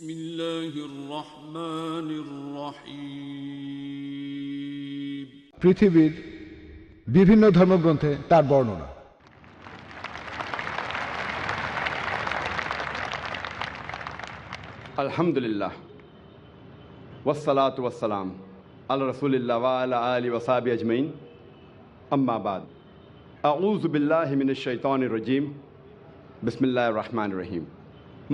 بسم الله الرحمن الرحيم পৃথিবীর বিভিন্ন ধর্মগ্রন্থে তার বর্ণনা আলহামদুলিল্লাহ ওয়াসালাত ওয়াসালাম আল্লাহ রসুলিল্লাহ ওয়ালা আলী ওসাবি আজমাইন আম্মাবাদ আউজ বিল্লাহ মিন শৈতান রজিম বিসমিল্লাহ রহমান রহিম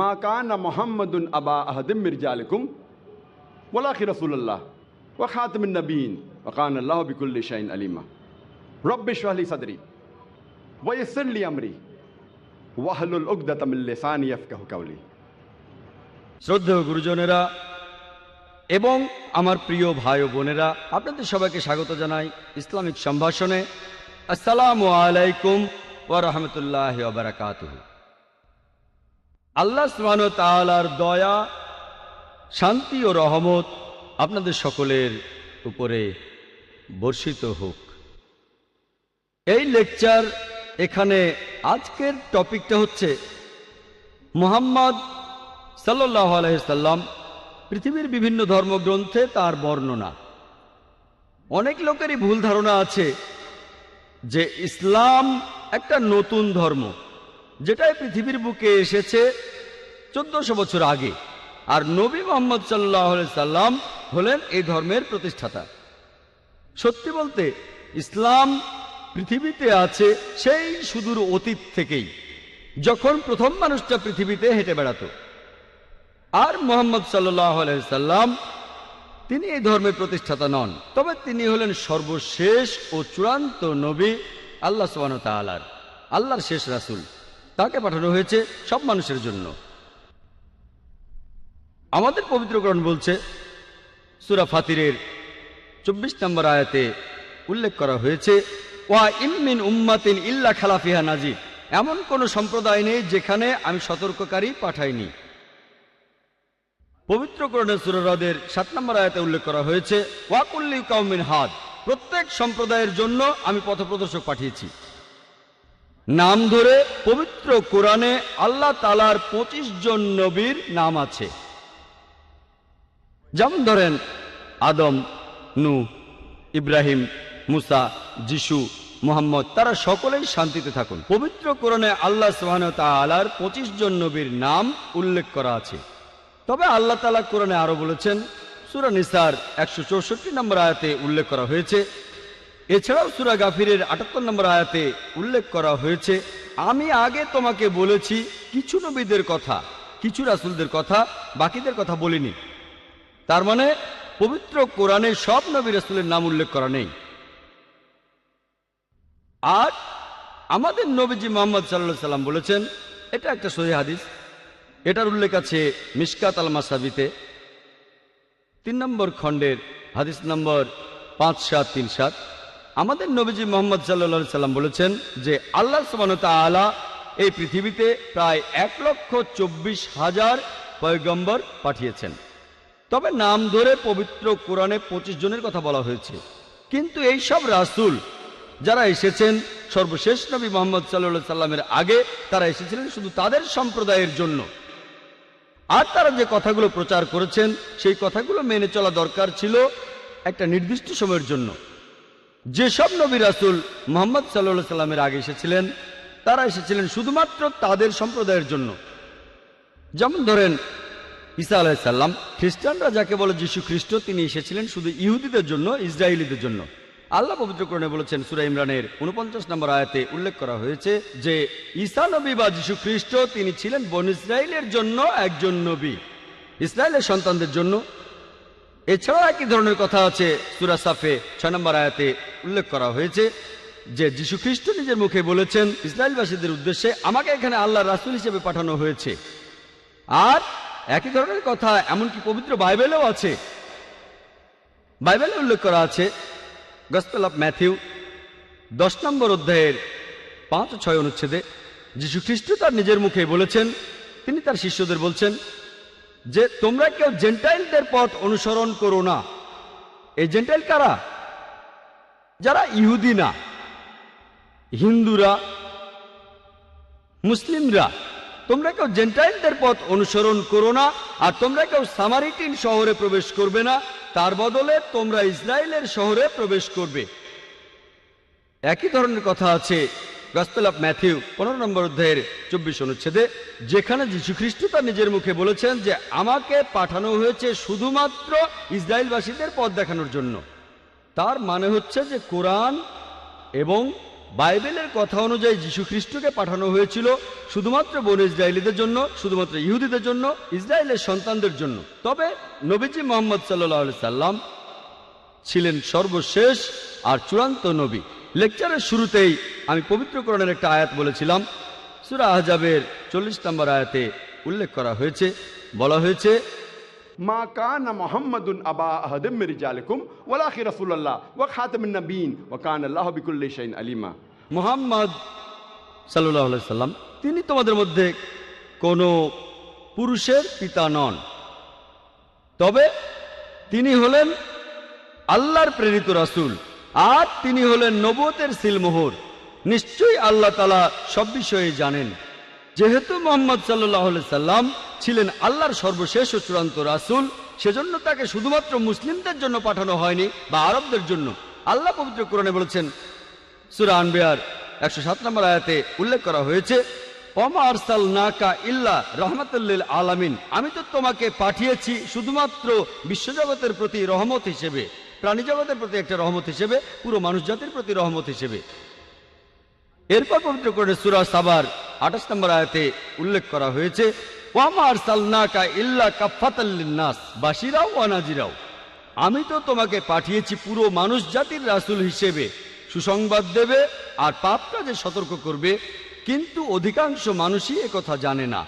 মা কান মোহাম্মদুন আবা আহদিম মির্জালকুম ওলাকি রসুল্লাহ ও খাতমিন নবীন ওকান আল্লাহ বিকুল্লি শাইন আলিমা। রব্বিশ আলী সদরি ওয়সলি আমরি ওয়াহলুল উকদাতামিল লিসানি ইয়াফকাহু কাওলি শ্রদ্ধেয় গুরুজনেরা এবং আমার প্রিয় ভাই ও বোনেরা, আপনাদের সবাইকে স্বাগত জানাই ইসলামিক সম্ভাষণে। আসসালামু আলাইকুম ওয়া রাহমাতুল্লাহি ওয়া বারাকাতুহু। আল্লাহ সুবহানাহু ওয়া তাআলার দয়া, শান্তি ও রহমত আপনাদের সকলের উপরে বর্ষিত হোক। এই লেকচার এখানে আজকের টপিকটা হচ্ছে মুহাম্মদ সাল্লাহ আলহিসাল্লাম পৃথিবীর বিভিন্ন ধর্মগ্রন্থে তার বর্ণনা। অনেক লোকেরই ভুল ধারণা আছে যে ইসলাম একটা নতুন ধর্ম। যেটা এই পৃথিবীর বুকে এসেছে চোদ্দশো বছর আগে, আর নবী মোহাম্মদ সাল্লাহ সাল্লাম হলেন এই ধর্মের প্রতিষ্ঠাতা। সত্যি বলতে, ইসলাম পৃথিবীতে আছে সেই সুদূর অতীত থেকেই, যখন প্রথম মানুষটা পৃথিবীতে হেঁটে বেড়াতো। আর মোহাম্মদ সাল্লাহ সাল্লাম, তিনি এই ধর্মের প্রতিষ্ঠাতা নন, তবে তিনি হলেন সর্বশেষ ও চূড়ান্ত নবী আল্লাহ সোহান তালার আল্লাহর শেষ রাসুল। তাকে পাঠানো হয়েছে সব মানুষের জন্য। আমাদের পবিত্রকরণ বলছে, সুরা ফাতিরের চব্বিশ নম্বর আয়াতে উল্লেখ করা হয়েছে, ওয়া ইমিন উম্মাতিন ইল্লা খালাফিহা নাজির এমন কোন সম্প্রদায় নেই যেখানে আমি সতর্ককারী পাঠাইনি। পবিত্র করণের সুররাদের সাত নম্বর আয়াতে উল্লেখ করা হয়েছে ওয়াকুল্লি কাউমিন হাদ। প্রত্যেক সম্প্রদায়ের জন্য আমি পথপ্রদর্শক পাঠিয়েছি। নাম ধরে পবিত্র কোরআনে আল্লাহ তালার পঁচিশ জন নবীর নাম আছে। যেমন ধরেন আদম, নু, ইব্রাহিম, মুসা, যিশু, মোহাম্মদ, তারা সকলেই শান্তিতে থাকুন। পবিত্র কোরআনে আল্লাহ সোহান তালার পঁচিশ জন নবীর নাম উল্লেখ করা আছে। তবে আল্লাহ তালা কোরআনে আরও বলেছেন, সুরা নিসার একশো চৌষট্টি নম্বর আয়াতে উল্লেখ করা হয়েছে এছাড়াও সুরা গাফিরের আটাত্তর নম্বর আয়াতে উল্লেখ করা হয়েছে, আমি আগে তোমাকে বলেছি, কিছু নবীদের কথা, কিছু রাসুলদের কথা, বাকিদের কথা বলিনি। তার মানে পবিত্র কোরআনে সব নবী রাসুলের নাম উল্লেখ করা নেই। আর আমাদের নবীজি মোহাম্মদ সাল্লাহ সাল্লাম বলেছেন, এটা একটা সহি হাদিস। এটার উল্লেখ আছে মিসকাত আল মাসাবিতে তিন নম্বর খণ্ডের হাদিস নম্বর পাঁচ সাত তিন সাত। আমাদের নবীজি মোহাম্মদ সাল্লা সাল্লাম বলেছেন যে আল্লাহ সমানতা আলা এই পৃথিবীতে প্রায় এক লক্ষ চব্বিশ হাজার পয়গম্বর পাঠিয়েছেন। তবে নাম ধরে পবিত্র কোরআনে পঁচিশ জনের কথা বলা হয়েছে। কিন্তু এই সব রাসুল যারা এসেছেন, সর্বশেষ নবী মোহাম্মদ সাল্লা সাল্লামের আগে তারা এসেছিলেন শুধু তাদের সম্প্রদায়ের জন্য। আর তারা যে কথাগুলো প্রচার করেছেন, সেই কথাগুলো মেনে চলা দরকার ছিল একটা নির্দিষ্ট সময়ের জন্য। যেসব নবী রাসুল মোহাম্মদ সাল্লা সাল্লামের আগে এসেছিলেন, তারা এসেছিলেন শুধুমাত্র তাদের সম্প্রদায়ের জন্য। যেমন ধরেন, ঈসা আলাহিসাল্লাম খ্রিস্টানরা যাকে বলে যীশু খ্রিস্ট, তিনি এসেছিলেন শুধু ইহুদিদের জন্য, ইসরায়েলিদের জন্য। আল্লাহ পবিত্রকরণে বলেছেন, সুরা ইমরানের উনপঞ্চাশ নম্বর আয়াতে উল্লেখ করা হয়েছে যে, ঈসা নবী বা যীশু খ্রিস্ট, তিনি ছিলেন বন ইসরায়েলের জন্য একজন নবী। ইসরায়েলের সন্তানদের জন্য এছাড়াও একই ধরনের কথা আছে সুরা সাফে ছয় নম্বর আয়াতে উল্লেখ করা হয়েছে যে যীশু খ্রিস্ট নিজের মুখে বলেছেন, ইসরায়েলবাসীদের উদ্দেশ্যে আমাকে এখানে আল্লাহ রাসুল হিসেবে পাঠানো হয়েছে। আর একই ধরনের কথা এমনকি পবিত্র বাইবেলেও আছে। বাইবেলে উল্লেখ করা আছে, গসপেল অফ ম্যাথিউ দশ নম্বর অধ্যায়ের পাঁচ ছয় অনুচ্ছেদে যীশু খ্রিস্ট তার নিজের মুখে বলেছেন, তিনি তার শিষ্যদের বলছেন যে তোমরা কেউ জেন্টাইলদের পথ অনুসরণ করো না। এই জেন্টাইল কারা? যারা ইহুদি না, হিন্দুরা, মুসলিমরা। তোমরা কেউ জেন্টাইলদের পথ অনুসরণ করো না, আর তোমরা কেউ সামারিটিন শহরে প্রবেশ করবে না, তার বদলে তোমরা ইসরায়েলের শহরে প্রবেশ করবে। একই ধরনের কথা আছে গসপেল অফ ম্যাথিউ পনেরো নম্বর অধ্যায়ের চব্বিশ অনুচ্ছেদে, যেখানে যীশু খ্রিস্ট তার নিজের মুখে বলেছেন যে, আমাকে পাঠানো হয়েছে শুধুমাত্র ইসরায়েলবাসীদের পথ দেখানোর জন্য। তার মানে হচ্ছে যে, কোরআন এবং বাইবেলের কথা অনুযায়ী যীশু খ্রিস্টকে পাঠানো হয়েছিল শুধুমাত্র বন ইসরায়েলিদের জন্য, শুধুমাত্র ইহুদিদের জন্য, ইসরায়েলের সন্তানদের জন্য। তবে নবীজি মোহাম্মদ সাল্লাহ সাল্লাম ছিলেন সর্বশেষ আর চূড়ান্ত নবী। লেকচারের শুরুতেই আমি পবিত্র পবিত্রকরণের একটা আয়াত বলেছিলাম। সুরা আহজাবের চল্লিশ নম্বর আয়াতে উল্লেখ করা হয়েছে। বলা হয়েছে মা কান মোহাম্মদুন আবা আহদম রিজালিকুম ওয়ালাকি রাসূলুল্লাহ ওয়া খাতামুন নবীন ওয়া কান আল্লাহু বিকুল্লি আলিমা। মোহাম্মদ সাল্লাহ সাল্লাম তিনি তোমাদের মধ্যে কোনো পুরুষের পিতা নন। তবে তিনি হলেন আল্লাহর প্রেরিত রাসূল। আর তিনি হলেন নবতের সিলমোহর। নিশ্চয়ই আল্লাহ তালা সব বিষয়ে জানেন। যেহেতু মোহাম্মদ সাল্লাহ সাল্লাম ছিলেন আল্লাহর সর্বশেষ ও চূড়ান্ত রাসূল, সেজন্য তাকে শুধুমাত্র মুসলিমদের জন্য পাঠানো হয়নি, বা আরবদের জন্য। আল্লাহ পবিত্র কোরআনে বলেছেন, সুরা আনবিয়ার একশো সাত নম্বর আয়াতে উল্লেখ করা হয়েছে ইল্লা রহমতুল্লিল আলামিন। আমি তো তোমাকে পাঠিয়েছি শুধুমাত্র বিশ্বজগতের প্রতি রহমত হিসেবে। প্রাণী জগতের প্রতি একটা রহমত হিসেবে, পুরো মানুষ জাতির প্রতি রহমত হিসেবে। এরপর পবিত্র করে সুরা সাবার আঠাশ নম্বর আয়াতে উল্লেখ করা হয়েছে ওয়ামা আরসাল নাকা ইল্লা কাফাতাল্লিন্নাস বাসিরাও ওয়ানাজিরাও আমি তো তোমাকে পাঠিয়েছি পুরো মানুষ জাতির রাসুল হিসেবে। সুসংবাদ দেবে আর পাপ কাজে সতর্ক করবে, কিন্তু অধিকাংশ মানুষই একথা জানে না।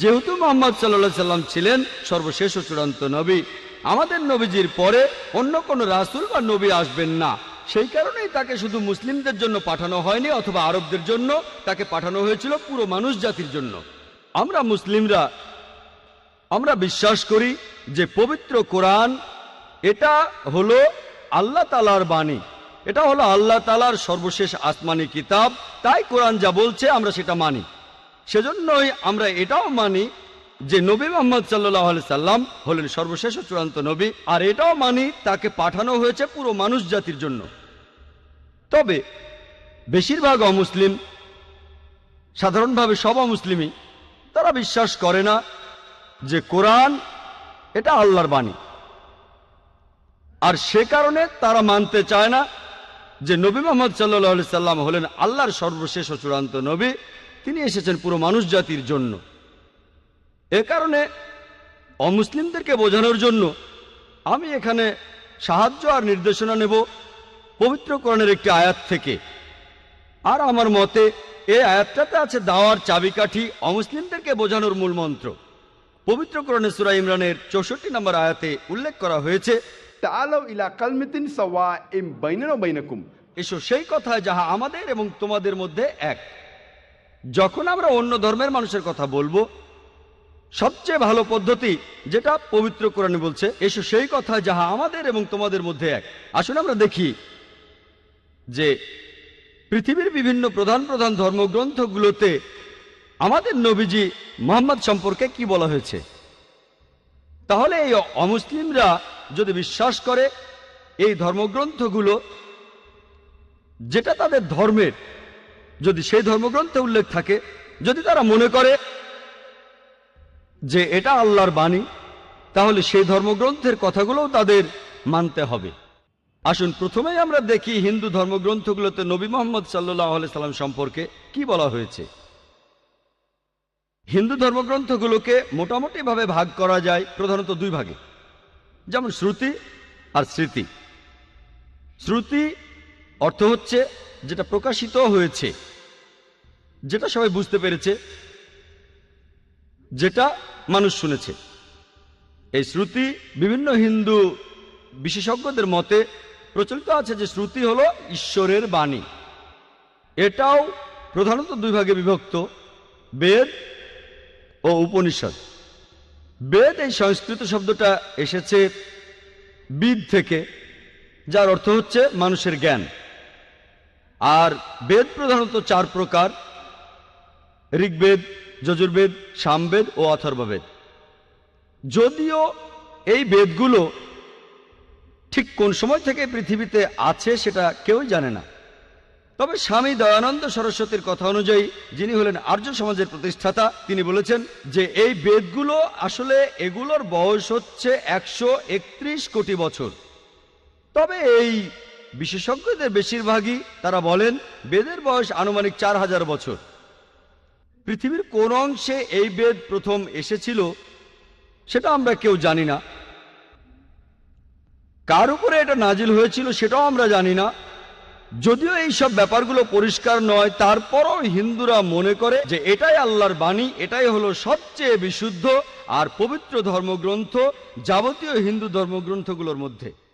যেহেতু মোহাম্মদ সাল্লাহ সাল্লাম ছিলেন সর্বশেষ ও চূড়ান্ত নবী আমাদের নবীজির পরে অন্য কোনো রাসূল বা নবী আসবেন না। সেই কারণেই তাকে শুধু মুসলিমদের জন্য পাঠানো হয়নি অথবা আরবদের জন্য তাকে পাঠানো হয়েছিল পুরো মানুষ জাতির জন্য। আমরা মুসলিমরা, আমরা বিশ্বাস করি যে পবিত্র কোরআন এটা হলো আল্লাহ তালার বাণী। এটা হলো আল্লাহ তালার সর্বশেষ আসমানি কিতাব। তাই কোরআন যা বলছে আমরা সেটা মানি। সেজন্যই আমরা এটাও মানি যে নবী মোহাম্মদ সাল্লাহ সাল্লাম হলেন সর্বশেষ চূড়ান্ত নবী, আর এটাও মানি তাকে পাঠানো হয়েছে পুরো মানুষ জাতির জন্য। তবে বেশিরভাগ অমুসলিম, সাধারণভাবে সব অমুসলিমই, তারা বিশ্বাস করে না যে কোরআন এটা আল্লাহর বাণী। আর সে কারণে তারা মানতে চায় না যে নবী মোহাম্মদ সাল্লাহ সাল্লাম হলেন আল্লাহর সর্বশেষ চূড়ান্ত নবী, তিনি এসেছেন পুরো মানুষ জাতির জন্য। এ কারণে অমুসলিমদেরকে বোঝানোর জন্য আমি এখানে সাহায্য আর নির্দেশনা নেব পবিত্র একটি আয়াত থেকে। আর আমার মতে, এই আয়াতটাতে আছে দাওয়ার চাবিকাঠি অমুসলিমদেরকে বোঝানোর মূল মন্ত্র। পবিত্র কোরআনে সুরা ইমরানের চৌষট্টি নম্বর আয়াতে উল্লেখ করা হয়েছে এসো সেই কথায় যাহা আমাদের এবং তোমাদের মধ্যে এক। যখন আমরা অন্য ধর্মের মানুষের কথা বলব সবচেয়ে ভালো পদ্ধতি যেটা পবিত্র কোরআনে বলছে, এসো সেই কথা যাহা আমাদের এবং তোমাদের মধ্যে এক। আসলে আমরা দেখি যে পৃথিবীর বিভিন্ন প্রধান প্রধান ধর্মগ্রন্থগুলোতে আমাদের নবীজি মোহাম্মদ সম্পর্কে কি বলা হয়েছে? তাহলে এই অমুসলিমরা যদি বিশ্বাস করে, এই ধর্মগ্রন্থগুলো যেটা তাদের ধর্মের, যদি সেই ধর্মগ্রন্থে উল্লেখ থাকে, যদি তারা মনে করে যে এটা আল্লাহর বাণী, তাহলে সেই ধর্মগ্রন্থের কথাগুলোও তাদের মানতে হবে। আসুন, প্রথমেই আমরা দেখি হিন্দু ধর্মগ্রন্থগুলোতে নবী মোহাম্মদ সাল্লাহ সাল্লাম সম্পর্কে কি বলা হয়েছে। হিন্দু ধর্মগ্রন্থগুলোকে মোটামুটিভাবে ভাগ করা যায় প্রধানত দুই ভাগে। যেমন শ্রুতি আর স্মৃতি। শ্রুতি অর্থ হচ্ছে যেটা প্রকাশিত হয়েছে, যেটা সবাই বুঝতে পেরেছে, যেটা মানুষ শুনেছে। এই শ্রুতি বিভিন্ন হিন্দু বিশেষজ্ঞদের মতে প্রচলিত আছে যে শ্রুতি হলো ঈশ্বরের বাণী। এটাও প্রধানত দুই ভাগে বিভক্ত, বেদ ও উপনিষদ। বেদ এই সংস্কৃত শব্দটা এসেছে বিদ থেকে, যার অর্থ হচ্ছে মানুষের জ্ঞান। আর বেদ প্রধানত চার প্রকার, ঋগ্বেদ যজুর্বেদ, সামবেদ ও অথর্ববেদ। যদিও এই বেদগুলো ঠিক কোন সময় থেকে পৃথিবীতে আছে সেটা কেউই জানে না। তবে স্বামী দয়ানন্দ সরস্বতীর কথা অনুযায়ী যিনি হলেন আর্য সমাজের প্রতিষ্ঠাতা, তিনি বলেছেন যে এই বেদগুলো আসলে এগুলোর বয়স হচ্ছে একশো একত্রিশ কোটি বছর। তবে এই বিশেষজ্ঞদের বেশিরভাগই তারা বলেন বেদের বয়স আনুমানিক চার হাজার বছর। পৃথিবীর কোন অংশে এই বেদ প্রথম এসেছিল, সেটা আমরা কেউ জানি না। কার উপরে এটা নাজিল হয়েছিল সেটাও আমরা জানি না। যদিও এই সব ব্যাপারগুলো পরিষ্কার নয়, তারপরও হিন্দুরা মনে করে যে এটাই আল্লাহর বাণী, এটাই হলো সবচেয়ে বিশুদ্ধ আর পবিত্র ধর্মগ্রন্থ, যাবতীয় হিন্দু ধর্মগ্রন্থগুলোর মধ্যে।